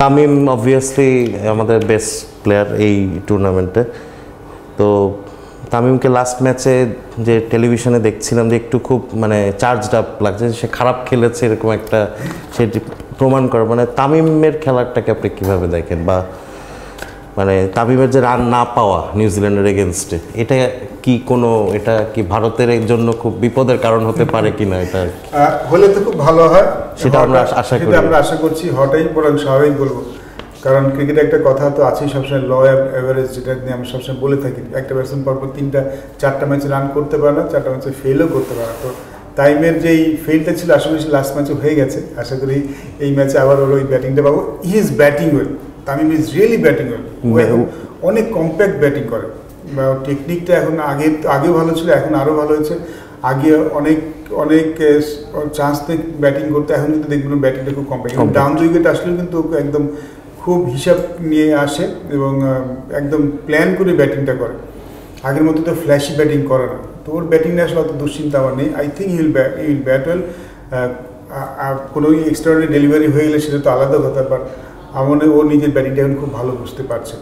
Tamim obviously আমাদের best player এই টুর্নামেন্টে তো তামিমকে লাস্ট ম্যাচে যে টেলিভিশনে দেখছিলাম যে একটু খুব মানে চার্জড আপ লাগছে, সে খারাপ খেলেছে এরকম একটা সেটি প্রমাণ করে মানে তামিমের খেলাটাকে আপনি কীভাবে দেখেন? বা মানে তামিমের যে রান না পাওয়া নিউজিল্যান্ডের এগেনস্টে এটা কি কোনো এটা কি ভারতের জন্য খুব বিপদের কারণ হতে পারে কিনা এটা হলে তো খুব ভালো হয়। সেটা আমরা আশা করি। আমরা আশা করছি হটাই বরং স্বাভাবিক বলব। কারণ ক্রিকেটে একটা কথা তো আছেই সবসময় ল অ্যাভারেজ যেটা নিয়ে আমি সবসময় বলে থাকি। একটা ব্যাটসম্যান পরপর তিনটা চারটা ম্যাচে রান করতে পারে না চারটা ম্যাচে ফেলও করতে পারে না। তো টাইমের যেই ফেলটা ছিল আশা করি লাস্ট ম্যাচে হয়ে গেছে। আশা করি এই ম্যাচে আবার ওর ওই ব্যাটিংটা পাবো। He is batting well Tamim is really batting well অনেক কম্প্যাক্ট ব্যাটিং করে। টেকনিকটা এখন আগে আগে ভালো ছিল এখন আরও ভালো হয়েছে। আগে অনেক অনেক চান্স থেকে ব্যাটিং করতে এখন কিন্তু দেখবেন ব্যাটিংটা খুব কম। Compact. ডাউন উইকেট আসলেও কিন্তু একদম খুব হিসাব নিয়ে আসে এবং একদম প্ল্যান করে ব্যাটিংটা করে। আগের মতো তো ফ্ল্যাশি ব্যাটিং করে না। তো ওর ব্যাটিং নিয়ে আসলে অত দুশ্চিন্তা আমার নেই। I think he'll bat will bat well কোনো এক্সট্রাঅর্ডিনারি ডেলিভারি হয়ে গেলে সেটা তো আলাদা কথা বাট আমার ও নিজের ব্যাটিংটা এখন খুব ভালো বুঝতে পারছে।